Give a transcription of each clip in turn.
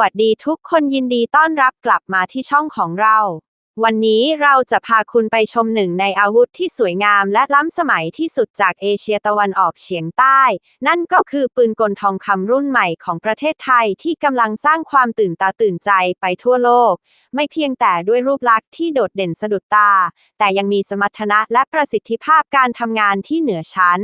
วัสดีทุกคนยินดีต้อนรับกลับมาที่ช่องของเรา วันนี้เราจะพาคุณไปชมหนึ่งในอาวุธที่สวยงามและล้ำสมัยที่สุดจากเอเชียตะวันออกเฉียงใต้ นั่นก็คือปืนกลทองคำรุ่นใหม่ของประเทศไทยที่กำลังสร้างความตื่นตาตื่นใจไปทั่วโลก ไม่เพียงแต่ด้วยรูปลักษณ์ที่โดดเด่นสะดุดตา แต่ยังมีสมรรถนะและประสิทธิภาพการทำงานที่เหนือชั้น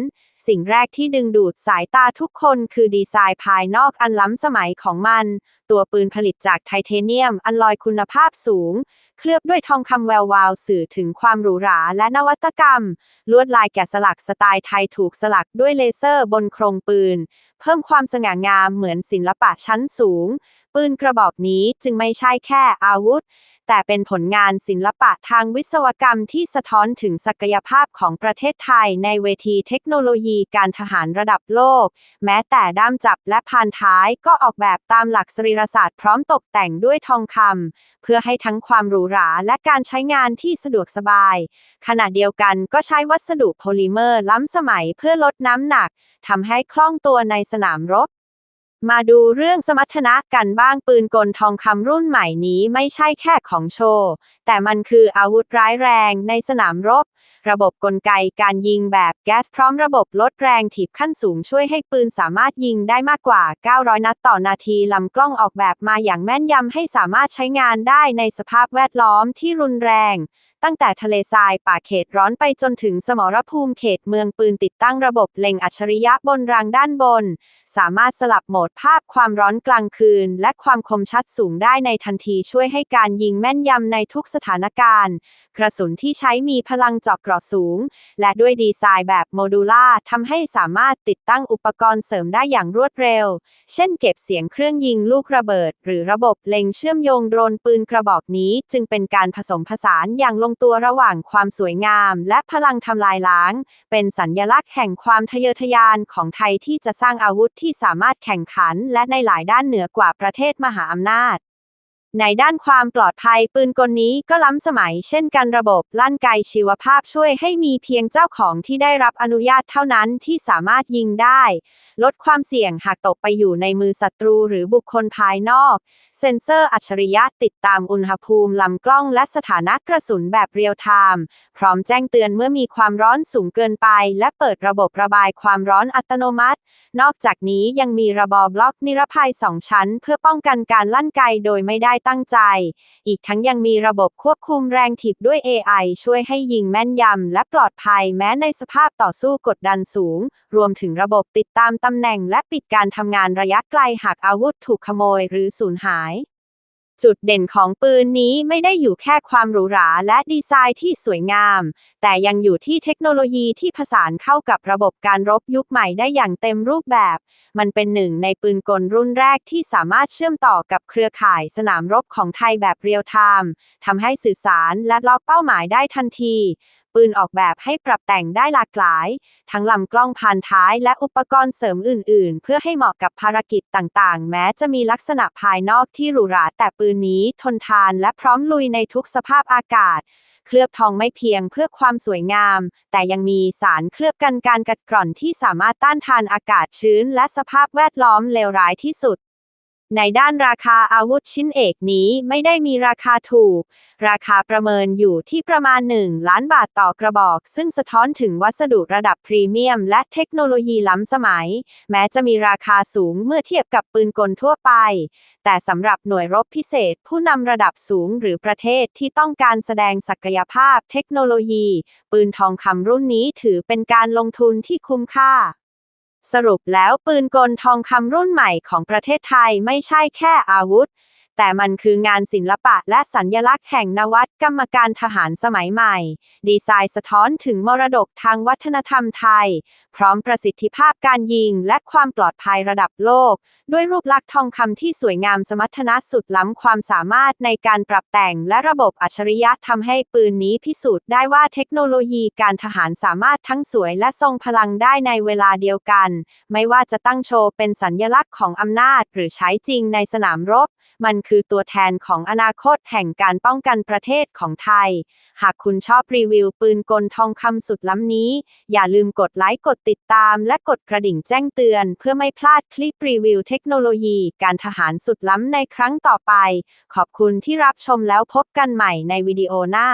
สิ่งแรกที่ดึงดูดสายตาทุกคนคือดีไซน์ภายนอกอันล้ำสมัยของมัน ตัวปืนผลิตจากไทเทเนียมอันลอยคุณภาพสูง เคลือบด้วยทองคำแวววาวสื่อถึงความหรูหราและนวัตกรรม ลวดลายแกะสลักสไตล์ไทยถูกสลักด้วยเลเซอร์บนโครงปืน เพิ่มความสง่างามเหมือนศิลปะชั้นสูง ปืนกระบอกนี้จึงไม่ใช่แค่อาวุธ แต่เป็นผลงานศิลปะทางวิศวกรรมที่สะท้อนถึงศักยภาพของประเทศไทยในเวทีเทคโนโลยีการทหารระดับโลก แม้แต่ด้ามจับและพานท้ายก็ออกแบบตามหลักสรีรศาสตร์พร้อมตกแต่งด้วยทองคำเพื่อให้ทั้งความหรูหราและการใช้งานที่สะดวกสบาย ขณะเดียวกันก็ใช้วัสดุโพลิเมอร์ล้ำสมัยเพื่อลดน้ำหนักทำให้คล่องตัวในสนามรบ มาดูเรื่องสมรรถนะกันบ้างปืนกลทองคำรุ่นใหม่นี้ไม่ใช่แค่ของโชว์ แต่มันคืออาวุธร้ายแรงในสนามรบ ระบบกลไกการยิงแบบแก๊สพร้อมระบบลดแรงถีบขั้นสูงช่วยให้ปืนสามารถยิงได้มากกว่า 900 นัดต่อนาทีลำกล้องออกแบบมาอย่างแม่นยำให้สามารถใช้งานได้ในสภาพแวดล้อมที่รุนแรงตั้งแต่ทะเลทรายป่าเขตร้อนไปจนถึงสมรภูมิเขตเมืองปืนติดตั้งระบบเล็งอัจฉริยะบนรางด้านบน สามารถสลับโหมดภาพความร้อนกลางคืน และความคมชัดสูงได้ในทันทีช่วยให้การยิงแม่นยำในทุกสถานการณ์ กระสุนที่ใช้มีพลังเจาะกราะสูง และด้วยดีไซน์แบบโมดูล่าทำให้สามารถติดตั้งอุปกรณ์เสริมได้อย่างรวดเร็ว เช่นเก็บเสียงเครื่องยิงลูกระเบิด หรือระบบเล็งเชื่อมโยงโดรนปืนกระบอกนี้ จึงเป็นการผสมผสานอย่างลงตัวระหว่างความสวยงาม และพลังทำลายล้าง เป็นสัญญลักษณ์แห่งความทะเยอทะยานของไทยที่จะสร้างอาวุธที่สามารถแข่งขัน และในหลายด้านเหนือกว่าประเทศมหาอำนาจ ในด้านความปลอดภัยปืนกลนี้ก็ล้ำสมัยเช่นกันระบบลั่นไกชีวภาพช่วยให้มีเพียงเจ้าของที่ได้รับอนุญาตเท่านั้นที่สามารถยิงได้ ลดความเสี่ยงหากตกไปอยู่ในมือศัตรูหรือบุคคลภายนอก เซ็นเซอร์อัจฉริยะติดตามอุณหภูมิลำกล้องและสถานะกระสุนแบบเรียลไทม์พร้อมแจ้งเตือนเมื่อมีความร้อนสูงเกินไป และเปิดระบบระบายความร้อนอัตโนมัติ นอกจากนี้ยังมีระบอบล็อกนิรภัย2ชั้น เพื่อป้องกันการลั่นไกโดยไม่ได้ตั้งใจ อีกทั้งยังมีระบบควบคุมแรงถีบด้วย AI ช่วยให้ยิงแม่นยำและปลอดภัยแม้ในสภาพต่อสู้กดดันสูง รวมถึงระบบติดตามตำแหน่งและปิดการทำงานระยะไกลหากอาวุธถูกขโมยหรือสูญหาย จุดเด่นของปืนนี้ไม่ได้อยู่แค่ความหรูหราและดีไซน์ที่สวยงาม แต่ยังอยู่ที่เทคโนโลยีที่ผสานเข้ากับระบบการรบยุคใหม่ได้อย่างเต็มรูปแบบ มันเป็นหนึ่งในปืนกลรุ่นแรกที่สามารถเชื่อมต่อกับเครือข่ายสนามรบของไทยแบบเรียลไทม์ทำให้สื่อสารและล็อกเป้าหมายได้ทันที ปืนออกแบบให้ปรับแต่งได้หลากหลาย ทั้งลำกล้องผ่านท้ายและอุปกรณ์เสริมอื่น ๆ เพื่อให้เหมาะกับภารกิจต่างๆ แม้จะมีลักษณะภายนอกที่หรูหราแต่ปืนนี้ทนทานและพร้อมลุยในทุกสภาพอากาศ เคลือบทองไม่เพียงเพื่อความสวยงาม แต่ยังมีสารเคลือบกันการกัดกร่อนที่สามารถต้านทานอากาศชื้น และสภาพแวดล้อมเลวร้ายที่สุด ในด้านราคาอาวุธชิ้นเอกนี้ไม่ได้มีราคาถูก ราคาประเมินอยู่ที่ประมาณ 1 ล้านบาทต่อกระบอก ซึ่งสะท้อนถึงวัสดุระดับพรีเมียม และเทคโนโลยีล้ำสมัย แม้จะมีราคาสูงเมื่อเทียบกับปืนกลทั่วไป แต่สำหรับหน่วยรบพิเศษ ผู้นำระดับสูงหรือประเทศที่ต้องการแสดงศักยภาพเทคโนโลยี ปืนทองคำรุ่นนี้ถือเป็นการลงทุนที่คุ้มค่า สรุปแล้วปืนกลทองคำรุ่นใหม่ของประเทศไทยไม่ใช่แค่อาวุธ แต่มันคืองานศิลปะและสัญญลักษณ์แห่งนวัตกรรมการทหารสมัยใหม่ ดีไซน์สะท้อนถึงมรดกทางวัฒนธรรมไทย พร้อมประสิทธิภาพการยิงและความปลอดภัยระดับโลก ด้วยรูปลักษณ์ทองคำที่สวยงามสมรรถนะสุดล้ำความสามารถในการปรับแต่งและระบบอัจฉริยะทำให้ปืนนี้พิสูจน์ได้ว่าเทคโนโลยีการทหารสามารถทั้งสวยและทรงพลังได้ในเวลาเดียวกัน ไม่ว่าจะตั้งโชว์เป็นสัญญลักษณ์ของอำนาจ หรือใช้จริงในสนามรบ มันคือตัวแทนของอนาคตแห่งการป้องกันประเทศของไทย หากคุณชอบรีวิวปืนกลทองคำสุดล้ำนี้ อย่าลืมกดไลค์กดติดตาม และกดกระดิ่งแจ้งเตือน เพื่อไม่พลาดคลิปรีวิวเทคโนโลยี การทหารสุดล้ำในครั้งต่อไป ขอบคุณที่รับชมแล้วพบกันใหม่ในวิดีโอหน้า